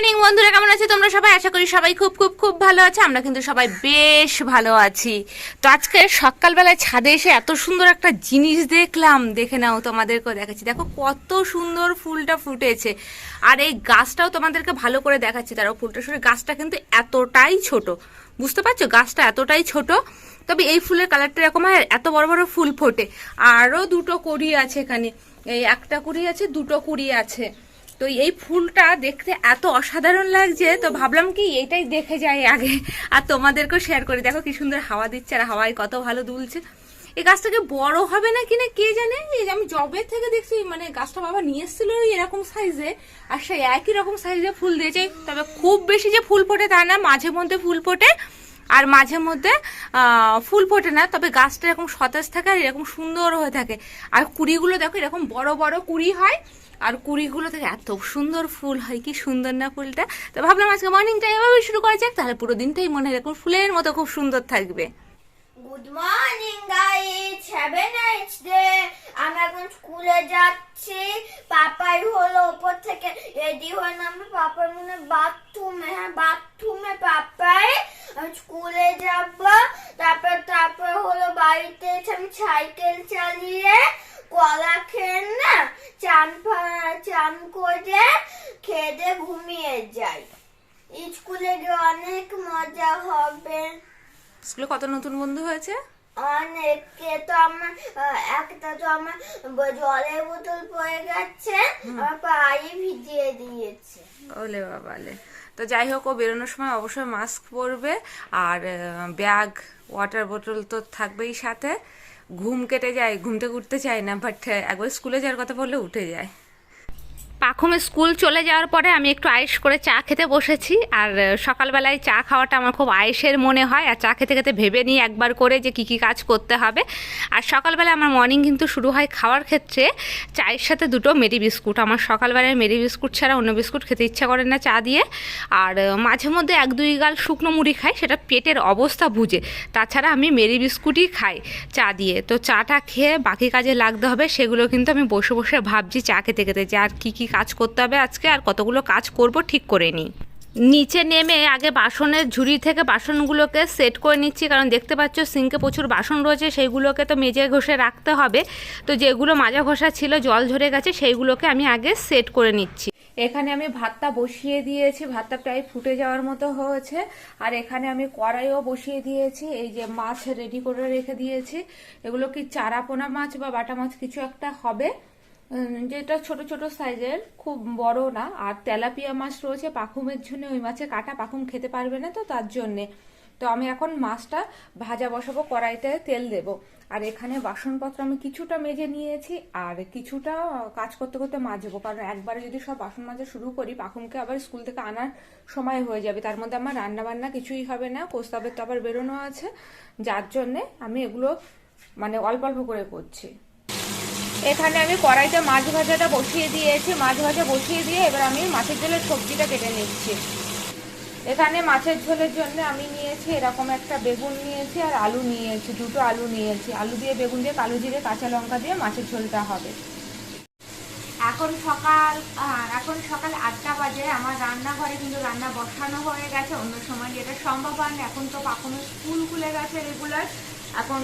Morning বন্ধুরা, কেমন আছে? তোমরা সবাই? আশা করি সবাই খুব খুব খুব ভালো আছে। আমরা কিন্তু সবাই বেশ ভালো আছি। তো আজকে সকালবেলায় ছাদে এসে এত সুন্দর একটা জিনিস দেখলাম। দেখে নাও তোমাদেরকেও দেখাচ্ছি। দেখো কত সুন্দর ফুলটা ফুটেছে। আর এই গাছটাও তোমাদেরকে ভালো করে দেখাচ্ছি। তারও ফুলটা শুনে গাছটা কিন্তু এতটাই ছোট। বুঝতে পারছ? গাছটা এতটাই ছোট। তবে এই ফুলের কালারটা এরকম হয় এত বড় বড় ফুল ফোটে। আরও দুটো কুড়ি আছে এখানে। এই একটা কুড়ি আছে, দুটো কুড়ি আছে। তো এই ফুলটা দেখতে এত অসাধারণ লাগছে, তো ভাবলাম কি এটাই দেখে যাই আগে। আর তোমাদেরকেও শেয়ার করি। দেখো কি সুন্দর হাওয়া দিচ্ছে আর হাওয়ায় কত ভালো দুলছে। এই গাছটাকে বড় হবে না কিনা কে জানে? এই আমি জবের থেকে দেখছি মানে গাছটা বাবা নিয়ে এসেছিল এরকম সাইজে আর সেই একই রকম সাইজে ফুল দিয়েছে। তবে খুব বেশি যে ফুল ফোটে তা না, মাঝে মধ্যে ফুল ফোটে, আর মাঝে মধ্যে ফুল ফোটে না, তবে গাছটা এরকম সতেজ থাকে আর এরকম সুন্দর হয়ে থাকে। আর কুড়িগুলো দেখো, এরকম বড় বড় কুড়ি হয়। আর কুড়িগুলো থেকে এত সুন্দর ফুল হয়, কি সুন্দর না ফুলটা? তো ভাবলাম আজকে মর্নিংটা এভাবে শুরু করা যাক, তাহলে পুরো দিনটাই মনে এরকম ফুলের মতো খুব সুন্দর থাকবে। Good morning guys have a nice day আমি এখন স্কুলে যাচ্ছি। পাপাই হলো উপর থেকে রেডি হয়ে নামবে। পাপার মনে বাথরুমে হ্যাঁ বাথরুমে পাপাই। স্কুলে যাব। তারপর তারপর হলো বাড়িতে এসে আমি সাইকেল চালিয়ে কলা খেয়ে না চান চান করে খেয়ে ঘুমিয়ে যাই। স্কুলে গিয়ে অনেক মজা হবে। স্কুলে কত নতুন বন্ধু হয়েছে? অনেকে তো আমার একটা তো আমার জলের বোতল পড়ে গেছে আমার পায়ে ভিজিয়ে দিয়েছে। ওলে বাবালে। তো যাই হোক ও বেরোনোর সময় অবশ্যই মাস্ক পরবে আর ব্যাগ ওয়াটার বোতল তো থাকবেই সাথে। ঘুম কেটে যায় ঘুমতে উঠতে চায় না বাট একবার স্কুলে যাওয়ার কথা বললে উঠে যায়। পাখমে স্কুল চলে যাওয়ার পরে আমি একটু আয়েস করে চা খেতে বসেছি, আর সকালবেলায় চা খাওয়াটা আমার খুব আয়েসের মনে হয়, আর চা খেতে খেতে ভেবে নিই একবার করে যে কী কী কাজ করতে হবে। আর সকালবেলা আমার মর্নিং কিন্তু শুরু হয় খাওয়ার ক্ষেত্রে, চায়ের সাথে দুটো মেরি বিস্কুট। আমার সকালবেলায় মেরি বিস্কুট ছাড়া অন্য বিস্কুট খেতে ইচ্ছা করে না চা দিয়ে। আর মাঝে মধ্যে এক দুই গাল শুকনো মুড়ি খাই, সেটা পেটের অবস্থা বুঝে। তাছাড়া আমি মেরি বিস্কুটই খাই চা দিয়ে। তো চাটা খেয়ে বাকি কাজে লাগতে হবে, সেগুলো কিন্তু আমি বসে বসে ভাবছি চা খেতে খেতে যে আর কী কী কাজ করতে হবে আজকে, আর কতগুলো কাজ করব ঠিক করে নিই। নিচে নেমে আগে বাসনের ঝুড়ি থেকে বাসনগুলোকে সেট করে নিচ্ছি, কারণ দেখতে পাচ্ছ সিঙ্কে প্রচুর বাসন রয়েছে, সেইগুলোকে তো মেজে ঘষে রাখতে হবে। তো যেগুলো মাজা ঘষা ছিল, জল ঝরে গেছে, সেইগুলোকে আমি আগে সেট করে নিচ্ছি। এখানে আমি ভাতটা বসিয়ে দিয়েছি, ভাতটা প্রায় ফুটে যাওয়ার মতো হয়েছে। আর এখানে আমি কড়াইও বসিয়ে দিয়েছি, এই যে মাছ রেডি করে রেখে দিয়েছি। এগুলো কি চারাপোনা মাছ বা বাটা মাছ কিছু একটা হবে? যেটা ছোট ছোট সাইজের, খুব বড় না। আর তেলাপিয়া মাছ রয়েছে, পাখুমের জন্য ওই মাছে কাটা পাখুম খেতে পারবে না তো তার জন্যে। তো আমি এখন মাছটা ভাজা বসাবো, কড়াইতে তেল দেব। আর এখানে বাসনপত্র আমি কিছুটা মেজে নিয়েছি, আর কিছুটা কাজ করতে করতে মাজবো। কারণ একবারে যদি সব বাসন মাজা শুরু করি, পাখুমকে আবার স্কুল থেকে আনার সময় হয়ে যাবে। তার মধ্যে আমার রান্না বান্না কিছুই হবে না, প্রস্তাবের তো আবার বেরোনো আছে। যার জন্যে আমি এগুলো মানে অল্প অল্প করে করছি। এখানে আমি কড়াইতে মাছ ভাজাটা বসিয়ে দিয়েছি। মাছ ভাজা বসিয়ে দিয়ে এবার আমি মাছের ঝোলের সবজিটা কেটে নিচ্ছি। এখানে মাছের ঝোলের জন্য আমি নিয়েছি এরকম একটা বেগুন নিয়েছি আর আলু নিয়েছি, দুটো আলু নিয়েছি। আলু দিয়ে বেগুন দিয়ে কালো জিরে, কাঁচা লঙ্কা দিয়ে মাছের ঝোলটা হবে। এখন সকাল এখন সকাল আটটা বাজে। আমার রান্নাঘরে কিন্তু রান্না বসানো হয়ে গেছে। অন্য সময় যেটা সম্ভব হয় না এখন তো পাখনের স্কুল খুলে গেছে রেগুলার। এখন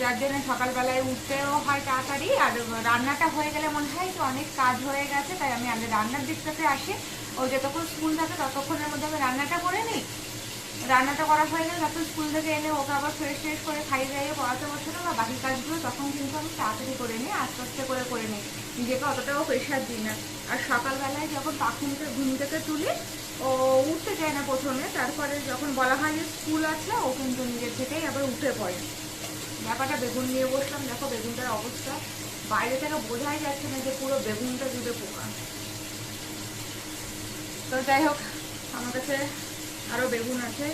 যার জন্য সকালবেলায় উঠতেও হয় তাড়াতাড়ি, আর রান্নাটা হয়ে গেলে মনে হয় যে অনেক কাজ হয়ে গেছে, তাই আমি আগে রান্নার দিকটাতে আসি। ও যতক্ষণ স্কুল থাকে ততক্ষণের মধ্যে আমি রান্নাটা করে নিই। রান্নাটা করা হয়ে গেলে যখন স্কুল থেকে এনে ওকে আবার ফ্রেশ ফ্রেশ করে খাইয়ে দাইয়ে পড়াতে বসে বা বাকি কাজগুলো তখন কিন্তু আমি তাড়াতাড়ি করে নিই, আস্তে আস্তে করে করে নিই। নিজেকে অতটাও প্রেশার দিই না। আর সকালবেলায় যখন পাখুনকে ঘুম থেকে তুলি, ও উঠতে চায় না প্রথমে, তারপরে যখন বলা হয় যে স্কুল আছে, ও কিন্তু নিজের থেকেই আবার উঠে পড়ে। ব্যাপারটা বেগুন নিয়ে বসলাম, দেখো বেগুনটার অবস্থা। বাইরে থেকে বোঝাই যাচ্ছে না যে পুরো বেগুনটা জুড়ে পোকা। তো যাই হোক, আমার কাছে আরও বেগুন আছে।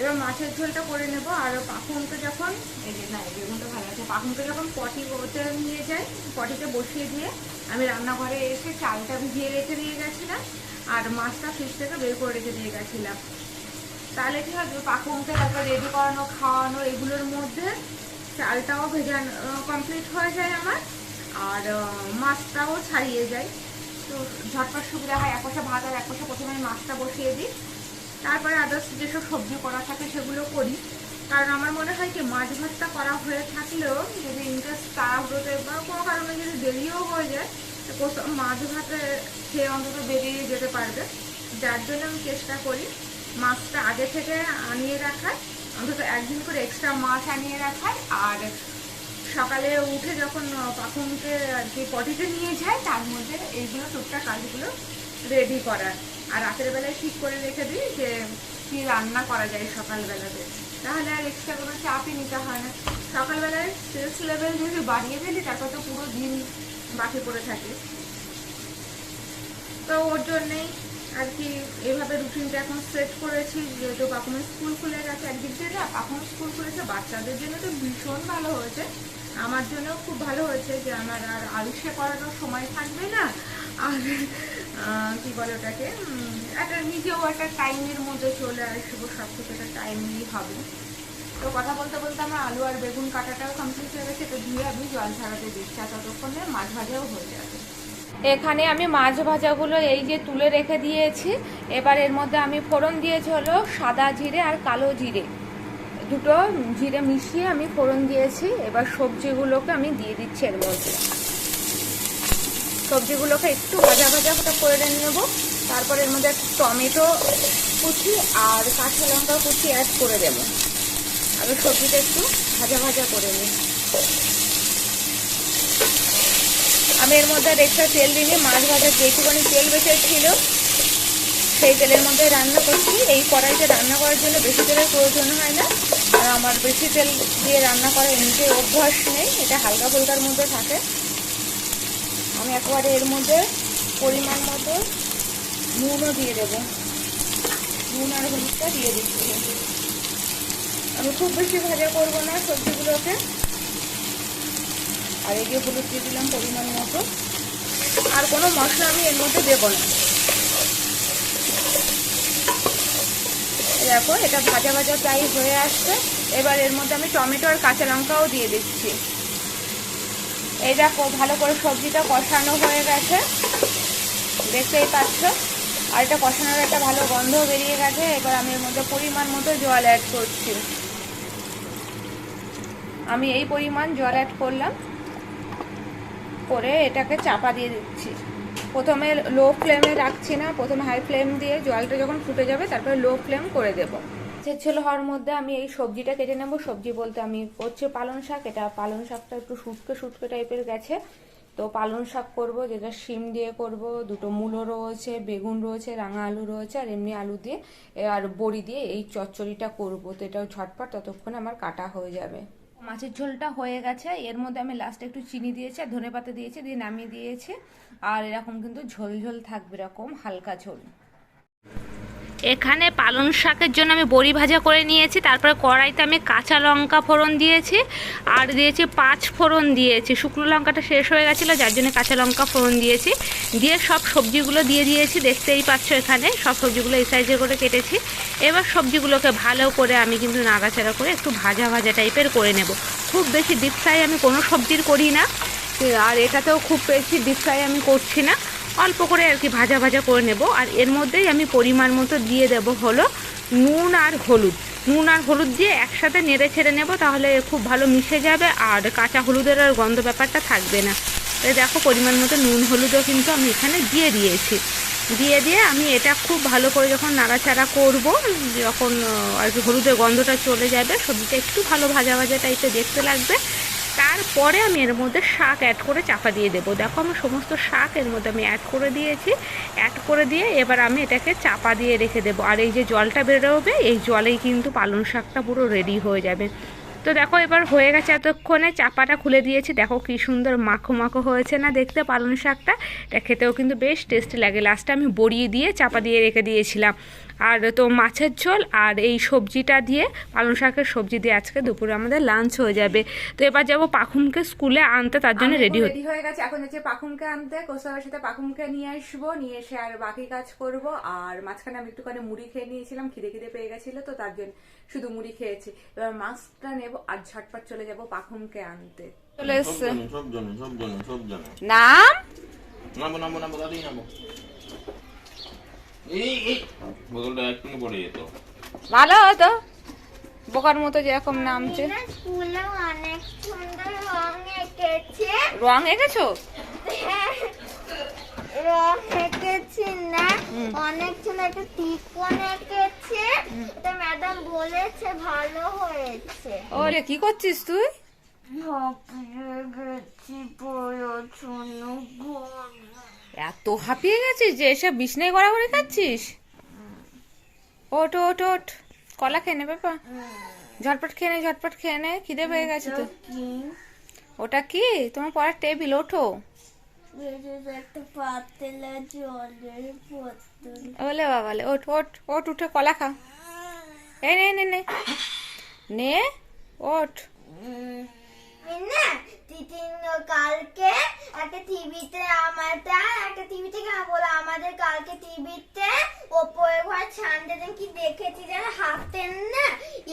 এবার মাছের ঝোলটা করে নেব, আর পাখনকে যখন, এই যে না বেগুনটা ভালো আছে, পাখনকে যখন পটি ওতে নিয়ে যাই, পটিতে বসিয়ে দিয়ে আমি রান্নাঘরে এসে চালটা ভিজিয়ে রেখে দিয়ে গেছিলাম, আর মাছটা ফ্রিজ থেকে বের করে রেখে দিয়ে গেছিলাম। তাহলে কি হবে পাখনকে তারপর রেডি করানো, খাওয়ানো, এগুলোর মধ্যে চালটাও ভেজানো কমপ্লিট হয়ে যায় আমার, আর মাছটাও ছাড়িয়ে যায়। তো ঝটপট সুবিধা হয়, এক পাশে ভাত আর এক পাশে প্রথমে মাছটা বসিয়ে দিই। তারপরে আদার্স যেসব সবজি করা থাকে সেগুলো করি। কারণ আমার মনে হয় কি, মাছ ভাতটা করা হয়ে থাকলেও যদি ইন্টারেস্ট তাড়াহুড়োতে বা কোনো কারণে যদি দেরিও হয়ে যায়, তো কোথাও মাছ ভাতে খেয়ে অন্তত বেরিয়ে যেতে পারবে। যার জন্য আমি চেষ্টা করি মাছটা আগে থেকে আনিয়ে রাখার, অন্তত একদিন করে এক্সট্রা মাছ আনিয়ে রাখার। আর সকালে উঠে যখন পাখনকে আর কি পটিতে নিয়ে যায়, তার মধ্যে এইগুলো টুকটাক কাজগুলো রেডি করার। আর রাতের বেলায় ঠিক করে রেখে দিই যে কি রান্না করা যায় সকালবেলাতে। তাহলে আর এক্সট্রা কোনো চাপই নিতে হয় না। সকালবেলায় স্ট্রেস লেভেল যদি বাড়িয়ে ফেলি, তারপর তো পুরো দিন বাকি পড়ে থাকে। তো ওর জন্যেই আর কি এভাবে রুটিনটা এখন সেট করেছি। যেহেতু পাখনের স্কুল খুলে গেছে একদিক থেকে পাখন স্কুল খুলেছে, বাচ্চাদের জন্য তো ভীষণ ভালো হয়েছে। আমার জন্যও খুব ভালো হয়েছে যে আমার আর আলসে করানোর সময় থাকবে না। আর কি বলে ওটাকে? একটা নিজেও একটা টাইমের মধ্যে চলে আসব সব কিছু একটা টাইমলি হবে। তো কথা বলতে বলতে আমার আলু আর বেগুন কাটাটাও কমপ্লিট হয়ে গেছে, তো দিয়ে আমি জল ছাড়াতে দিচ্ছি ততক্ষণে মাছ ভাজাও হয়ে যাবে। এখানে আমি মাছ ভাজাগুলো এই যে তুলে রেখে দিয়েছি, এবার এর মধ্যে আমি ফোড়ন দিয়েছি হলো সাদা জিরে আর কালো জিরে। দুটো জিরে মিশিয়ে আমি ফোড়ন দিয়েছি, এবার সবজিগুলোকে আমি দিয়ে দিচ্ছি এর মধ্যে। সবজিগুলোকে একটু ভাজা ভাজা করে নেব। তারপর এর মধ্যে টমেটো কুচি আর কাঁচা লঙ্কা কুচি অ্যাড করে দেব। আমি সবজিটা একটু ভাজা ভাজা করে নিই। আমি এর মধ্যে আর তেল দিইনি মাছ ভাজার যেটুকুনি তেল বেঁচে ছিল, সেই তেলের মধ্যে রান্না করছি। এই কড়াইতে রান্না করার জন্য বেশি তেলের প্রয়োজন হয় না। আর আমার বেশি তেল দিয়ে রান্না করা এমনিতে অভ্যাস নেই। এটা হালকা ফুলকার মধ্যে থাকে। আমি একেবারে এর মধ্যে পরিমাণ মতো নুনও দিয়ে দেবো। নুন আর হলুদটা দিয়ে দিচ্ছি। আমি খুব বেশি ভাজা করব না সবজিগুলোকে। আর এই যে হলুদ দিয়ে দিলাম পরিমাণ মতো। আর কোনো মশলা আমি এর মধ্যে দেবো না। দেখো, এটা ভাজা ভাজা প্রায় হয়ে আসছে। এবার এর মধ্যে আমি টমেটো আর কাঁচা লঙ্কাও দিয়ে দিচ্ছি। এই দেখো, ভালো করে সবজিটা কষানো হয়ে গেছে। দেখতেই পাচ্ছ? আর এটা কষানোর একটা ভালো গন্ধ বেরিয়ে গেছে। এবার আমি এর মধ্যে পরিমাণ মতো জল অ্যাড করছি। আমি এই পরিমাণ জল অ্যাড করলাম। করে এটাকে চাপা দিয়ে দিচ্ছি। প্রথমে লো ফ্লেমে রাখছি না, প্রথমে হাই ফ্লেম দিয়ে জলটা যখন ফুটে যাবে, তারপরে লো ফ্লেম করে দেবো। ছেল হওয়ার মধ্যে আমি এই সবজিটা কেটে নেব। সবজি বলতে আমি করছি পালং শাক। এটা পালং শাকটা একটু শুটকে শুটকে টাইপের গেছে। তো পালং শাক করব, যেটা শিম দিয়ে করব, দুটো মূলো রয়েছে, বেগুন রয়েছে, রাঙা আলু রয়েছে, আর এমনি আলু দিয়ে আর বড়ি দিয়ে এই চচ্চড়িটা করব। তো এটাও ঝটপট, ততক্ষণে আমার কাটা হয়ে যাবে। মাছের ঝোলটা হয়ে গেছে। এর মধ্যে আমি লাস্টে একটু চিনি দিয়েছি, আর ধনে পাতা দিয়েছি, দিয়ে নামিয়ে দিয়েছি। আর এরকম কিন্তু ঝোল ঝোল থাকবে, এরকম হালকা ঝোল। এখানে পালং শাকের জন্য আমি বড়ি ভাজা করে নিয়েছি, তারপরে কড়াইতে আমি কাঁচা লঙ্কা ফোড়ন দিয়েছি, আর দিয়েছি পাঁচ ফোড়ন দিয়েছি। শুকনো লঙ্কাটা শেষ হয়ে গেছিল, যার জন্য কাঁচা লঙ্কা ফোড়ন দিয়েছি। দিয়ে সব সবজিগুলো দিয়ে দিয়েছি, দেখতেই পাচ্ছ এখানে, সব সবজিগুলো এই সাইজে করে কেটেছি। এবার সবজিগুলোকে ভালো করে আমি কিন্তু নাড়াচাড়া করে একটু ভাজা ভাজা টাইপের করে নেব। খুব বেশি ডিপ ফ্রাই আমি কোনো সবজির করি না, আর এটাতেও খুব বেশি ডিপ ফ্রাই আমি করছি না। অল্প করে আর কি ভাজা ভাজা করে নেব। আর এর মধ্যেই আমি পরিমাণ মতো দিয়ে দেব হলো নুন আর হলুদ। নুন আর হলুদ দিয়ে একসাথে নেড়ে ছেড়ে নেব তাহলে খুব ভালো মিশে যাবে আর কাঁচা হলুদের আর গন্ধ ব্যাপারটা থাকবে না। তাই দেখো পরিমাণ মতো নুন হলুদও কিন্তু আমি এখানে দিয়ে দিয়েছি। দিয়ে দিয়ে আমি এটা খুব ভালো করে যখন নাড়াচাড়া করব, যখন আর কি হলুদের গন্ধটা চলে যাবে, সবজিটা একটু ভালো ভাজা ভাজা টাইপের দেখতে লাগবে। তারপরে আমি এর মধ্যে শাক অ্যাড করে চাপা দিয়ে দেবো। দেখো আমার সমস্ত শাক এর মধ্যে আমি অ্যাড করে দিয়েছি। অ্যাড করে দিয়ে এবার আমি এটাকে চাপা দিয়ে রেখে দেবো। আর এই যে জলটা বেরোবে, এই জলেই কিন্তু পালং শাকটা পুরো রেডি হয়ে যাবে। তো দেখো এবার হয়ে গেছে এতক্ষণে চাপাটা খুলে দিয়েছি। দেখো কি সুন্দর মাখো মাখো হয়েছে না দেখতে পালং শাকটা। এটা খেতেও কিন্তু বেশ টেস্টি লাগে। লাস্টে আমি বড়িয়ে দিয়ে চাপা দিয়ে রেখে দিয়েছিলাম। আর তো মাছের ঝোল আর এই সবজিটা দিয়ে পালং শাকের সবজি দিয়ে আজকে দুপুরে আমাদের লাঞ্চ হয়ে যাবে। তো এবার যাব পাখুমকে স্কুলে আনতে তার জন্য রেডি হতে রেডি হয়ে গেছে। এখন হচ্ছে পাখুমকে আনতে কোসাবের সাথে পাখুমকে নিয়ে আসব নিয়ে এসে আর বাকি কাজ করব। আর মাঝখানে আমি একটুখানি মুড়ি খেয়ে নিয়েছিলাম খিদে খিদে পেয়ে গেছিল তো তার জন্য শুধু মুড়ি খেয়েছি। এবার মাস্কটা নেব আর ঝটপট চলে যাব পাখুমকে আনতে। চলে এসছে। নাম? নামো নামো নামো দাদি নামো এই এই। বোতলটা একটু পড়ে যেত। ভালো হতো। বোকার মতো যেরকম নামছে। না অনেক সুন্দর রং এঁকেছে। রং এঁকেছো? হ্যাঁ, রং এঁকেছি না। অনেক সুন্দর একটা এঁকেছে। তো ম্যাডাম বলেছে ভালো হয়েছে। ওরে কি করছিস তুই? গেছি এত হাঁপিয়ে গেছিস যে এসব বিছনায় গড়াগড়ি খাচ্ছিস? ওট ওট ওট কলা খেয়ে নে, বাবা। ঝটপট খেয়ে নে, ঝটপট খেয়ে নে। খিদে পেয়ে গেছে তো। ওটা কি? তোমার পড়ার টেবিল, ওঠো। বোতল বলে ওঠ ওঠ ওঠ, উঠে কলা খা। এই নে নে নে নে। ওঠ। এই না তিতিন কালকে একটা টিভিতে আমাদের একটা টিভিতে কেন বলো আমাদের কালকে টিভিতে ওপরে ঘর দিন কি দেখেছি যেন হাতের না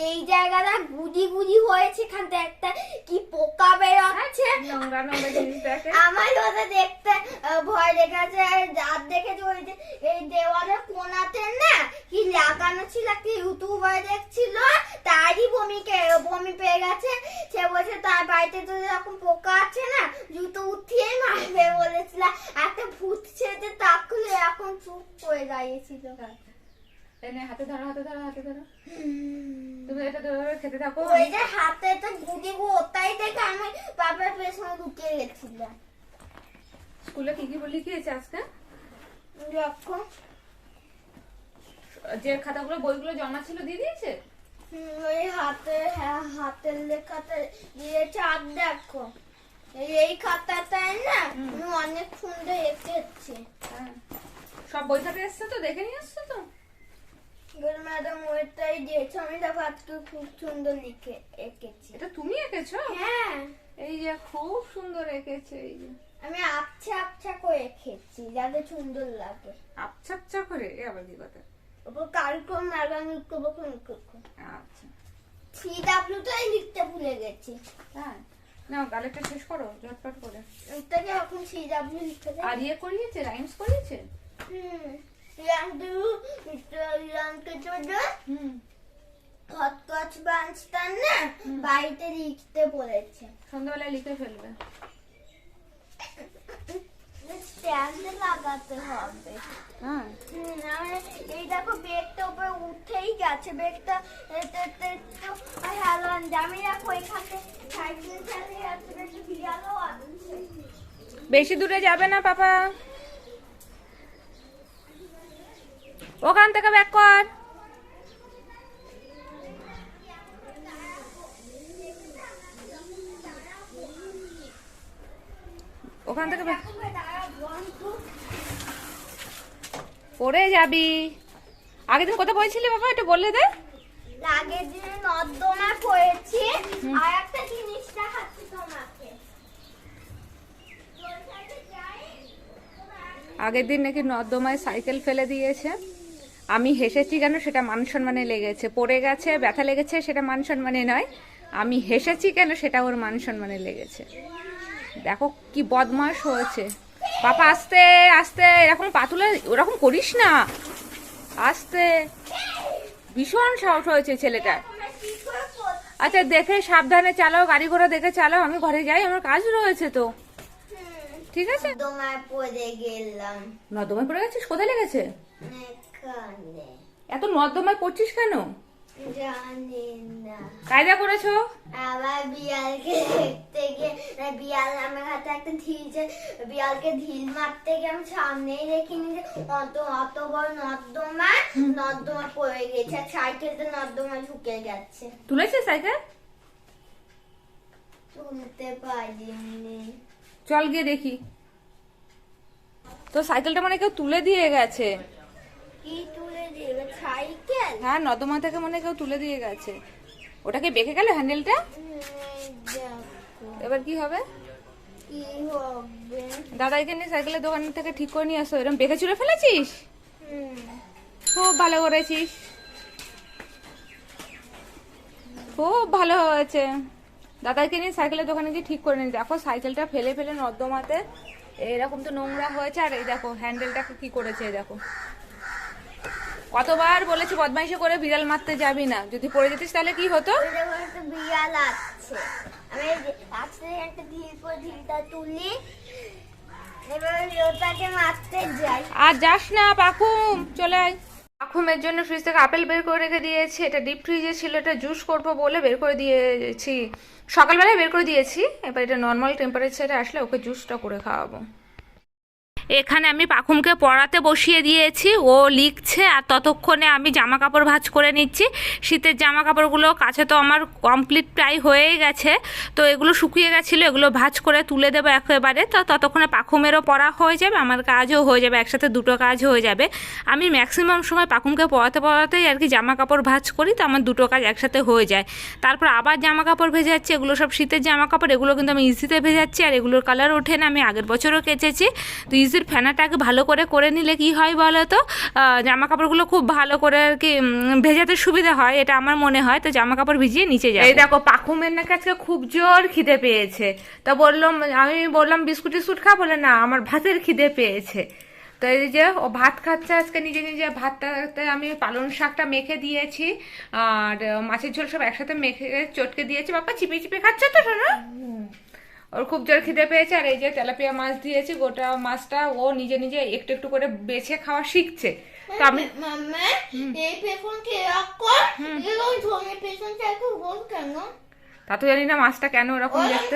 এই জায়গাটা গুজি গুজি হয়েছে এখানটা একটা কি পোকা বেরোচ্ছে। আমার ওটা দেখতে ভয় আর রাত দেখেছি ওই যে এই দেওয়ালের কোনাতে না কি লাগানো ছিল একটা ইউটিউবার দেখছিল তারই বমিকে বমি পেয়ে গেছে সে বলছে তার বাড়িতে তো এরকম পোকা আছে না জুতো উঠিয়ে মারবে বলেছিল। একটা ভূত ছেড়ে তাকুলে এখন চুপ করে দাঁড়িয়েছিল। এই হাতে ধরো হাতে ধরো হাতে ধরো। তুমি এটা ধরে ধরে খেতে থাকো। ওই যে হাতে তো গুদি ওটাই দেখে আমি বাবার পেছনে ঢুকে গেছিলাম স্কুলে কি কি বলি খেয়েছে আজকে? যখন যে খাতাগুলো বইগুলো জমা ছিল দিয়ে দিয়েছে? ওই হাতে হ্যাঁ, হাতের লেখাতে দিয়েছে আর দেখো। এই এই খাতাটায় না আমি অনেক সুন্দর এঁকেছি হ্যাঁ। সব বই খাতে এসছে তো? দেখে নিয়ে এসছো তো? ম্যাডাম ওইটাই দিয়েছে। আমি দেখো আজকে খুব সুন্দর লিখে এঁকেছি। এটা তুমি এঁকেছো? হ্যাঁ। এই যে খুব সুন্দর এঁকেছে এই যে। আমি আবছা আবছা করে এঁকেছি যাতে সুন্দর লাগে। আচ্ছা আচ্ছা করে? এ আবার কি কথা? ওপর কালকে ম্যাডাম লিখতে বলব আচ্ছা। সি ডাব্লিউটাই লিখতে ভুলে গেছি। হ্যাঁ। নাও গালেটা শেষ করো ঝটপট করে। ওইটাকে এখন সি ডাব্লিউ লিখতে দাও আর ইয়ে করিয়েছে রাইমস করিয়েছে? হুম ইয়াংটু কে জন্য হুম। খতখচ বাঞ্চতার না বাড়িতে লিখতে বলেছে। সন্ধ্যাবেলা লিখে ফেলবে। স্ট্যান্ডে লাগাতে হবে। হ্যাঁ এই দেখো বেগটা উপরে উঠেই গেছে। বেগটা তো আমি দেখো এখানে সাইকেল চালিয়ে যাচ্ছে বেশি বিড়ালও আছে। বেশি দূরে যাবে না পাপা। ওখান থেকে ব্যাক কর। ওখান থেকে back- পড়ে যাবি। আগের দিন কোথায় বলছিলি বাবা একটু বললে দে। আগের দিনে নর্দমা পড়েছি আর একটা জিনিস দেখাচ্ছি তোমাকে? আগের দিন নাকি নর্দমায় সাইকেল ফেলে দিয়েছে। আমি হেসেছি কেন? সেটা মান সম্মানে লেগেছে। পড়ে গেছে ব্যথা লেগেছে সেটা মান সম্মানে নয়। আমি হেসেছি কেন? সেটা ওর মান সম্মানে লেগেছে। দেখো কি বদমাস হয়েছে। পাপা আস্তে আস্তে এরকম পাতুলে ওরকম করিস না। আস্তে। ভীষণ সাহস হয়েছে ছেলেটা। তোমরা কি করে পড়- আচ্ছা দেখে সাবধানে চালাও গাড়ি ঘোড়া দেখে চালাও আমি ঘরে যাই আমার কাজ রয়েছে তো। ঠিক আছে? নর্দমায় পড়ে গেলাম। নর্দমায় পড়ে গেছিস? কোথায় লেগেছে? এত নর্দমায় পড়ছিস কেন? জানি না। কায়দা করেছ? আবার বিড়ালকে দেখতে গিয়ে বিড়াল আমার হাতে একটা ঢিল যে বিড়ালকে ঢিল মারতে গিয়ে আমি সামনেই দেখিনি যে অত অত বড় নর্দমা নর্দমা পড়ে গেছে সাইকেলটা নর্দমা ঢুকে গেছে। তুলেছে সাইকেল? তুলতে পারিনি। চল গিয়ে দেখি। তো সাইকেলটা মানে কেউ তুলে দিয়ে গেছে? কি হ্যাঁ নর্দমা থেকে মনে কেউ তুলে দিয়ে গেছে। ওটাকে বেঁকে গেল হ্যান্ডেলটা? এবার কি হবে? দাদাইকে নিয়ে সাইকেলের দোকান থেকে ঠিক করে নিয়ে আসো এরকম বেঁকে চুলে ফেলেছিস? খুব ভালো করেছিস। খুব ভালো হয়েছে। দাদাকে নিয়ে সাইকেলের দোকানে গিয়ে ঠিক করে নিই দেখো সাইকেলটা ফেলে ফেলে নর্দমাতে। এরকম তো নোংরা হয়েছে আর এই দেখো হ্যান্ডেলটাকে কি করেছে দেখো। কতবার বলেছি বদমাইশি করে বিড়াল মারতে যাবি না। যদি পড়ে যেতিস তাহলে কি হতো? বিড়াল আমি এই একটা তুলি আর যাস না পাখুম চলে আয়। পাখুমের জন্য ফ্রিজ থেকে আপেল বের করে রেখে দিয়েছি। এটা ডিপ ফ্রিজে ছিল এটা জুস করব বলে বের করে দিয়েছি। সকালবেলায় বের করে দিয়েছি এবার এটা নর্মাল টেম্পারেচারে আসলে ওকে জুসটা করে খাওয়াবো। এখানে আমি পাখুমকে পড়াতে বসিয়ে দিয়েছি। ও লিখছে আর ততক্ষণে আমি জামা কাপড় ভাঁজ করে নিচ্ছি। শীতের জামা কাপড়গুলো কাছে তো আমার কমপ্লিট প্রায় হয়েই গেছে। তো এগুলো শুকিয়ে গেছিল, এগুলো ভাঁজ করে তুলে দেবো একেবারে। তো ততক্ষণে পাখুমেরও পড়া হয়ে যাবে, আমার কাজও হয়ে যাবে, একসাথে দুটো কাজ হয়ে যাবে। আমি ম্যাক্সিমাম সময় পাখুমকে পড়াতে পড়াতেই আর কি জামা কাপড় ভাঁজ করি, তো আমার দুটো কাজ একসাথে হয়ে যায়। তারপর আবার জামা কাপড় ভেজাচ্ছি, এগুলো সব শীতের জামা কাপড় এগুলো কিন্তু আমি ইজিতে ভেজাচ্ছি, আর এগুলোর কালার ওঠে না, আমি আগের বছরও কেচেছি। তো ইজির ফেনাটাকে ভালো করে করে নিলে কি হয় বলো তো? জামা কাপড়গুলো খুব ভালো করে আর কি ভেজাতে সুবিধা হয় এটা আমার মনে হয়। তো জামা কাপড় ভিজিয়ে নিচে যায় এই দেখো পাখুমের নাকি আজকে খুব জোর খিদে পেয়েছে। তা বললাম আমি বললাম বিস্কুট টিস্কুট খা? বলে না আমার ভাতের খিদে পেয়েছে। তো এই যে ও ভাত খাচ্ছে আজকে নিজে নিজে ভাতটাতে আমি পালং শাকটা মেখে দিয়েছি। আর মাছের ঝোল সব একসাথে মেখে চটকে দিয়েছি। বাবা চিপে চিপে খাচ্ছে তো শোনো ওর খুব জোর খিদে পেয়েছে আর এই যে তেলাপিয়া মাছ দিয়েছি গোটা মাছটা ও নিজে নিজে একটু একটু করে বেছে খাওয়া শিখছে। তো আমি তা তো জানি না মাছটা কেন ওরকম দেখতে।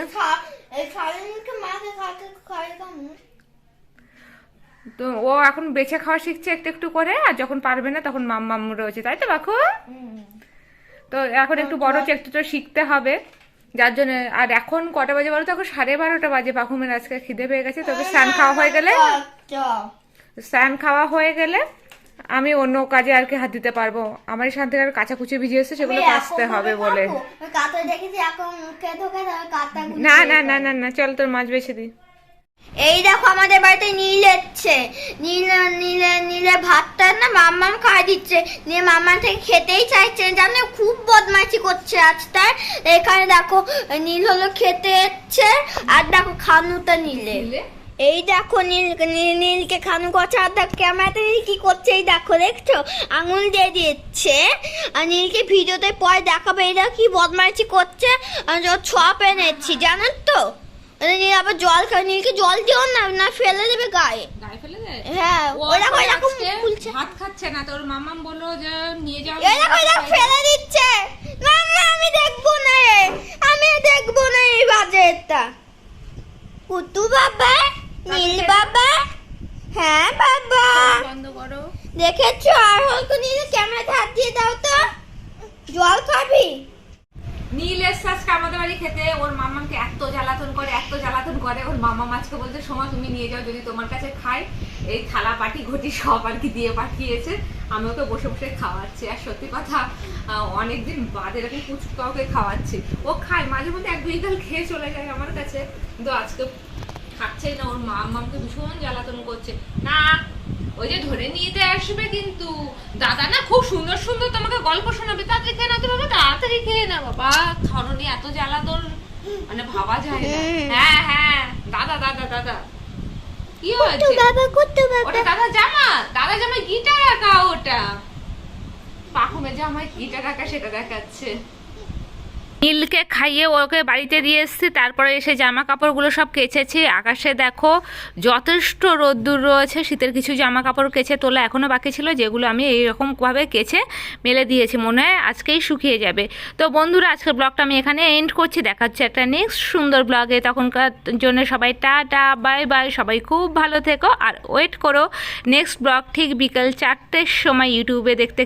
তো ও এখন বেছে খাওয়া শিখছে একটু একটু করে আর যখন পারবে না তখন মাম মাম রয়েছে। তাই তো বাকু তো এখন একটু বড় একটু তো শিখতে হবে। যার জন্য আর এখন কটা বাজে বলো তো? এখন সাড়ে বারোটা বাজে। পাখুমের আজকে খিদে পেয়ে গেছে তবে স্নান খাওয়া হয়ে গেলে? স্নান খাওয়া হয়ে গেলে আমি অন্য কাজে আর কি হাত দিতে পারব। আমার এই থেকে আর কাঁচাকুচি ভিজে এসে সেগুলো কাচতে হবে বলে। এখন না না না না না চল তোর মাছ বেছে দি এই দেখো আমাদের বাড়িতে নীল এসছে। নীল নীলে নীলে ভাতটা না মাম্মাম খাওয়া দিচ্ছে। নিয়ে মাম্মা থেকে খেতেই চাইছে জানো খুব বদমাইশি করছে আজ তার। এখানে দেখো নীল হলো খেতে এসছে আর দেখো খানুটা নীলে। এই দেখো নীল নীল নীলকে খানু করছে আর দেখো ক্যামেরাতে নীল কি করছে এই দেখো দেখছ? আঙুল দিয়ে দিচ্ছে। আর নীলকে ভিডিওতে পরে দেখাবে এই দেখো কি বদমাইশি করছে। আর ছপ এনেছি জানেন তো? আরে আবার জল খায়। নীলকে জল দিও না না ফেলে দেবে গায়ে। গায়ে ফেলে দে হ্যাঁ ভাত খাচ্ছে না তোর মামাম বলল যে নিয়ে যাও ফেলে দিচ্ছে। না না আমি দেখব না আমি দেখব না এই বাজেটটা। কুতু বাবা নীল বাবা হ্যাঁ বাবা। বন্ধ করো। দেখেছ আর হয়তো নীল ক্যামেরাতে হাত দিয়ে দাও তো। জল খাবি নীল এসছে আজকে আমাদের বাড়ি খেতে ওর মামাকে এত জ্বালাতন করে, এত জ্বালাতন করে, ওর মামা মাছকে বলছে সময় তুমি নিয়ে যাও, যদি তোমার কাছে খাই, এই থালা পাটি ঘটি সব আর কি দিয়ে পাঠিয়েছে। আমি ওকে বসে বসে খাওয়াচ্ছি। আর সত্যি কথা অনেকদিন বাদে এরকম কুচকাওকে খাওয়াচ্ছি। ও খায়, মাঝে মধ্যে এক দুই গাল খেয়ে চলে যায় আমার কাছে। কিন্তু আজকে খাচ্ছেই না, ওর মা মামকে ভীষণ জ্বালাতন করছে। না, ওই যে ধরে নিতে আসবে কিন্তু, দাদা না খুব সুন্দর সুন্দর তোমাকে গল্প শোনাবে। তাড়াতাড়ি খেয়ে নাও তো বাবা তাড়াতাড়ি খেয়ে না বাবা। খাওয়ানো নিয়ে এত জ্বালাতন। মানে ভাবা যায় না। হ্যাঁ। হ্যাঁ দাদা দাদা দাদা। কি হয়েছে? বাবা কুতু বাবা। ওটা দাদা জামা? দাদা জামা গিটার রাখা ওটা। পাখুমে জামায় গিটার রাখা সেটা দেখাচ্ছে। নীলকে খাইয়ে ওকে বাড়িতে দিয়ে এসেছি, তারপরে এসে জামা কাপড়গুলো সব কেচেছি। আকাশে দেখো যথেষ্ট রোদ্দুর রয়েছে, শীতের কিছু জামা কাপড় কেচে তোলা এখনও বাকি ছিল, যেগুলো আমি এইরকমভাবে কেচে মেলে দিয়েছি, মনে হয় আজকেই শুকিয়ে যাবে। তো বন্ধুরা, আজকের ব্লগটা আমি এখানে এন্ড করছি দেখা হচ্ছে একটা নেক্সট সুন্দর ব্লগে। তখনকার জন্য সবাই টাটা বাই বাই সবাই খুব ভালো থেকো, আর ওয়েট করো নেক্সট ব্লগ ঠিক বিকেল চারটের সময় ইউটিউবে দেখতে